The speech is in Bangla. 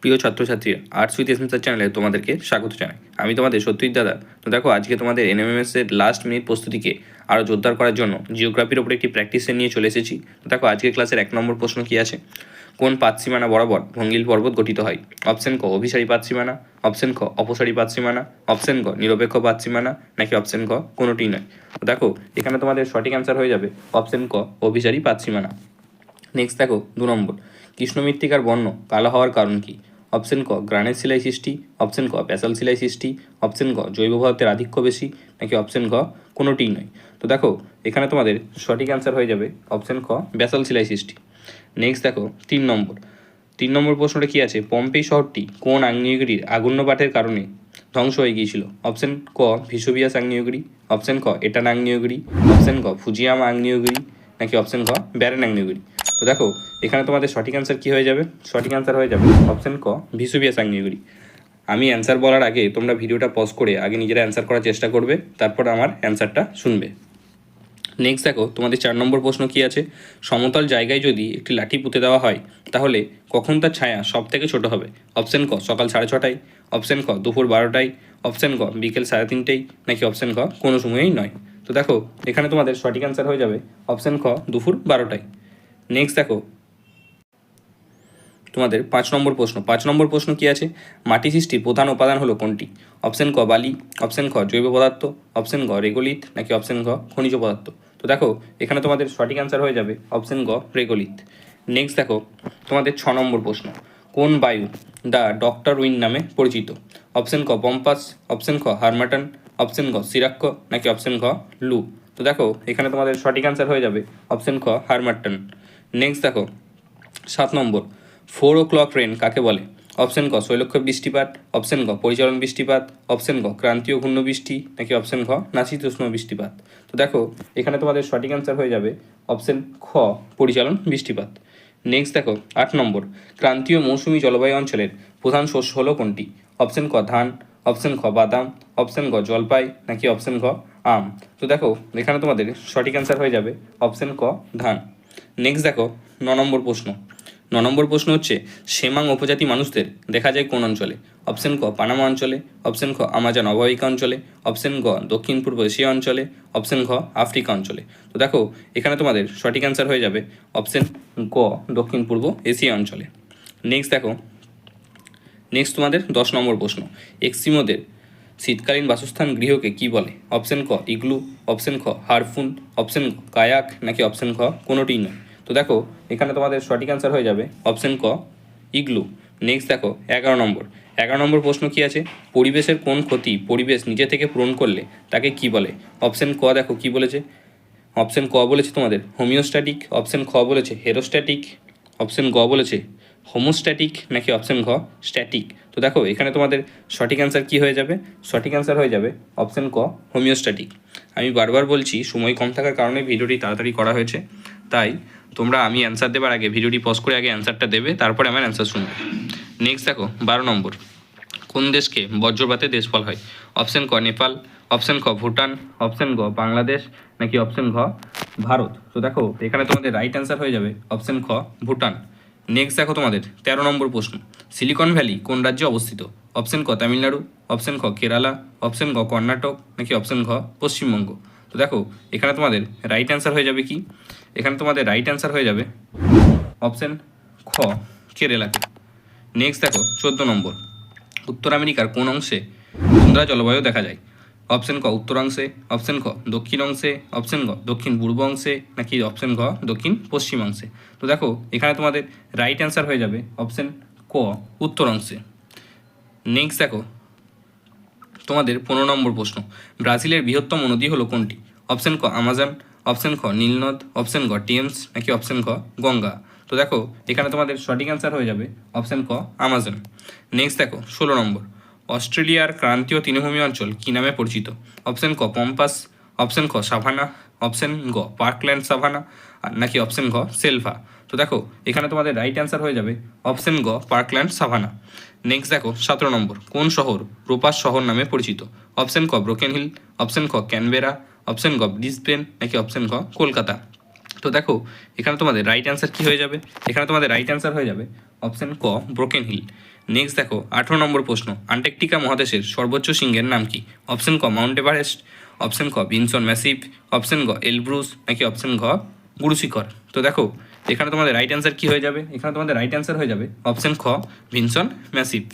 প্রিয় ছাত্রছাত্রীরা আর্টস উইথ এসেন্সার চ্যানেলে তোমাদেরকে স্বাগত জানাই। আমি তোমাদের সত্যজিৎ দাদা। তো দেখো, আজকে তোমাদের এনএমএমএস এর লাস্ট মিনিট প্রস্তুতিকে আরও জোরদার করার জন্য জিওগ্রাফির ওপর একটি প্র্যাকটিসে নিয়ে চলে এসেছি। তো দেখো আজকে ক্লাসের এক নম্বর প্রশ্ন কি আছে? কোন পাতসীমানা বরাবর ভঙ্গিল পর্বত গঠিত হয়? অপশন ক, অভিসারী পাতসীমানা অপশন খ, অপসারী পাতসীমানা অপশন ক নিরপেক্ষ পাতসীমানা নাকি অপশন ক, কোনোটিই নয়? তো দেখো, এখানে তোমাদের সঠিক অ্যান্সার হয়ে যাবে অপশন ক, অভিসারী পাতসীমানা নেক্সট দেখো, দু নম্বর। কৃষ্ণ মৃত্তিকার বর্ণ কালো হওয়ার কারণ কি? অপশন ক গ্রানের শিলাই সৃষ্টি, অপশন ক প্যাসাল শিলাই সৃষ্টি, অপশন ক জৈব পদার্থের আধিক্য বেশি, নাকি অপশন ক কোনোটিই নয়। তো দেখো, এখানে তোমাদের সঠিক অ্যান্সার হয়ে যাবে অপশন ক ব্যাসাল শিলাই সৃষ্টি। নেক্সট দেখো, তিন নম্বর। তিন নম্বর প্রশ্নটা কী আছে? পম্পেই শহরটি কোন আগ্নেয়গিরির আগুন্যপাঠের কারণে ধ্বংস হয়ে গিয়েছিল? অপশন ক ভিসুবিয়াস আগ্নেয়গিরি, অপশন ক, এটান আগ্নেয়গিরি, অপশন ক ফুজিয়াম আগ্নেয়গিরি, নাকি অপশন ক ব্যারেন আগ্নেয়গিরি? তো দেখো, এখানে তোমাদের সঠিক অ্যান্সার কি হয়ে যাবে? সঠিক অ্যান্সার হয়ে যাবে অপশন ক ভিসুবিয়াস আগ্নেয়গিরি আমি অ্যান্সার বলার আগে তোমরা ভিডিওটা পজ করে আগে নিজেরা অ্যান্সার করার চেষ্টা করবে, তারপর আমার অ্যান্সারটা শুনবে। নেক্সট দেখো, তোমাদের চার নম্বর প্রশ্ন কি আছে? সমতল জায়গায় যদি একটি লাঠি পুঁতে দেওয়া হয়, তাহলে কখন তার ছায়া সব থেকে ছোট হবে? অপশন ক, সকাল সাড়ে ছটায়। অপশন ক, দুপুর বারোটায়। অপশন ক, বিকেল সাড়ে তিনটেই নাকি অপশন ক, কোনো সময়েই নয়? তো দেখো, এখানে তোমাদের সঠিক অ্যান্সার হয়ে যাবে। অপশন খ দুপুর বারোটায়। নেক্সট দেখো। তোমাদের পাঁচ নম্বর প্রশ্ন। পাঁচ নম্বর প্রশ্ন কি আছে? মাটি সৃষ্টির প্রধান উপাদান হলো কোনটি? অপশন ক, বালি অপশন খ, জৈব পদার্থ অপশন গ রেগোলিথ নাকি অপশন গ, খনিজ পদার্থ? তো দেখো, এখানে তোমাদের সঠিক অ্যান্সার হয়ে যাবে অপশন গ রেগোলিথ নেক্সট দেখো, তোমাদের ছ নম্বর প্রশ্ন। কোন বায়ু দ্য ডক্টর উইন নামে পরিচিত? অপশন ক, পম্পাস অপশন খ হারমাটন অপশন গ সিরাক্ষ নাকি অপশন খ লু? তো দেখো, এখানে তোমাদের সঠিক অ্যান্সার হয়ে যাবে অপশন খ হারমাটন। নেক্সট দেখো, সাত নম্বর ফোর ও ক্লক রেন কাকে বলে? অপশন ক, শৈলক্ষ বৃষ্টিপাত অপশন ক, পরিচালন বৃষ্টিপাত অপশন ক, ক্রান্তীয় ঘূর্ণ বৃষ্টি, নাকি অপশন খ নাসিতোষ্ণ বৃষ্টিপাত? তো দেখো, এখানে তোমাদের সঠিক অ্যান্সার হয়ে যাবে অপশন খ, পরিচালন বৃষ্টিপাত। নেক্সট দেখো, আট নম্বর, ক্রান্তীয় মৌসুমী জলবায়ু অঞ্চলের প্রধান শস্য হলো কোনটি? অপশন ক, ধান অপশন খ, বাদাম অপশন ক, জলপাই, নাকি অপশন খ, আম? তো দেখো, এখানে তোমাদের সঠিক অ্যান্সার হয়ে যাবে অপশন ক, ধান। নেক্সট দেখো, ন নম্বর প্রশ্ন। ন নম্বর প্রশ্ন হচ্ছে, সেমাং উপজাতি মানুষদের দেখা যায় কোন অঞ্চলে? অপশন ক, পানামা অঞ্চলে অপশন খ, আমাজন অববাহিকা অঞ্চলে অপশন গ দক্ষিণ পূর্ব এশিয়া অঞ্চলে অপশন ঘ, আফ্রিকা অঞ্চলে। তো দেখো, এখানে তোমাদের সঠিক অ্যান্সার হয়ে যাবে অপশন গ দক্ষিণ পূর্ব এশিয়া অঞ্চলে। নেক্সট দেখো নেক্সট তোমাদের দশ নম্বর প্রশ্ন। এক্সিমোদের শীতকালীন বাসস্থান গৃহকে কি বলে? অপশন ক, ইগলু, অপশন খ, হারফুন, অপশন কায়াক, নাকি অপশন খ, কোনোটিই নয়। তো দেখো, এখানে তোমাদের সঠিক অ্যান্সার হয়ে যাবে অপশন ক, ইগলু। নেক্সট দেখো, এগারো নম্বর। এগারো নম্বর প্রশ্ন কি আছে? পরিবেশের কোন ক্ষতি পরিবেশ নিজে থেকে পূরণ করলে তাকে কি বলে? অপশন ক দেখো কি বলেছে? অপশন ক বলেছে তোমাদের, হোমিওস্ট্যাটিক। অপশন খ বলেছে হেরোস্ট্যাটিক। অপশন গ বলেছে হোমোস্ট্যাটিক নাকি অপশন ঘ? স্ট্যাটিক তো দেখো, এখানে তোমাদের সঠিক অ্যান্সার কি হয়ে যাবে? সঠিক অ্যান্সার হয়ে যাবে অপশন ক হোমিওস্ট্যাটিক আমি বারবার বলছি, সময় কম থাকার কারণে ভিডিওটি তাড়াতাড়ি করা হয়েছে। তাই তোমরা আমি অ্যান্সার দেওয়ার আগে ভিডিওটি পজ করে আগে অ্যান্সারটা দেবে, তারপরে আমার অ্যান্সার শুনবে। নেক্সট দেখো, বারো নম্বর। কোন দেশকে বজ্রপাতে দেশ বলা হয়? অপশন ক, নেপাল অপশন খ ভুটান অপশন গ, বাংলাদেশ, নাকি অপশন ঘ, ভারত? তো দেখো, এখানে তোমাদের রাইট অ্যান্সার হয়ে যাবে অপশন খ, ভুটান। নেক্সট দেখো তোমাদের, তেরো নম্বর প্রশ্ন। সিলিকন ভ্যালি কোন রাজ্যে অবস্থিত? অপশন ক তামিলনাড়ু অপশন খ কেরালা অপশন গ কর্ণাটক, নাকি অপশন ঘ পশ্চিমবঙ্গ? তো দেখো, এখানে তোমাদের রাইট অ্যান্সার হয়ে যাবে কি? এখানে তোমাদের রাইট অ্যান্সার হয়ে যাবে অপশন খ কেরালাতে নেক্সট দেখো, চোদ্দ নম্বর। উত্তর আমেরিকার কোন অংশে তুন্দ্রা জলবায়ু দেখা যায়? অপশন ক উত্তরাংশে, অপশন খ দক্ষিণ অংশে অপশন গ দক্ষিণ পূর্ব অংশে নাকি অপশন ঘ দক্ষিণ পশ্চিম অংশে তো দেখো, এখানে তোমাদের রাইট অ্যান্সার হয়ে যাবে অপশন ক উত্তর অংশে নেক্সট দেখো, তোমাদের পনেরো নম্বর প্রশ্ন। ব্রাজিলের বৃহত্তম নদী হলো কোনটি? অপশন ক আমাজন, অপশন খ নীলনদ, অপশন গ টিএমস নাকি অপশন খ গঙ্গা। তো দেখো, এখানে তোমাদের সঠিক অ্যান্সার হয়ে যাবে অপশন ক আমাজন। নেক্সট দেখো, ষোলো নম্বর। অস্ট্রেলিয়ার ক্রান্তীয় তৃণভূমি অঞ্চল কী নামে পরিচিত? অপশন ক, পম্পাস, অপশন খ সাভানা, অপশন গ, পার্কল্যান্ড সাভানা নাকি অপশন ঘ সেলভা। তো দেখো, এখানে তোমাদের রাইট অ্যান্সার হয়ে যাবে অপশন গ, পার্কল্যান্ড সাভানা। নেক্সট দেখো, সতেরো নম্বর, কোন শহর রোপাস শহর নামে পরিচিত? অপশন ক ব্রোকেন হিল অপশন খ ক্যানবেরা, অপশন গ, ব্রিসবেন, নাকি অপশন খ কলকাতা? তো দেখো, এখানে তোমাদের রাইট অ্যান্সার কি হয়ে যাবে? এখানে তোমাদের রাইট অ্যান্সার হয়ে যাবে অপশন ক ব্রোকেন হিল নেক্সট দেখো, আঠেরো নম্বর প্রশ্ন, আন্টার্কটিকা মহাদেশের সর্বোচ্চ শৃঙ্গের নাম কি? অপশন ক মাউন্ট এভারেস্ট অপশন ক ভিনসন ম্যাসিভ অপশন গ এলব্রুস নাকি অপশন ঘ গুরুশিখর তো দেখো, এখানে তোমাদের রাইট অ্যান্সার কি হয়ে যাবে? এখানে তোমাদের রাইট অ্যান্সার হয়ে যাবে অপশন খ ভিনসন ম্যাসিভ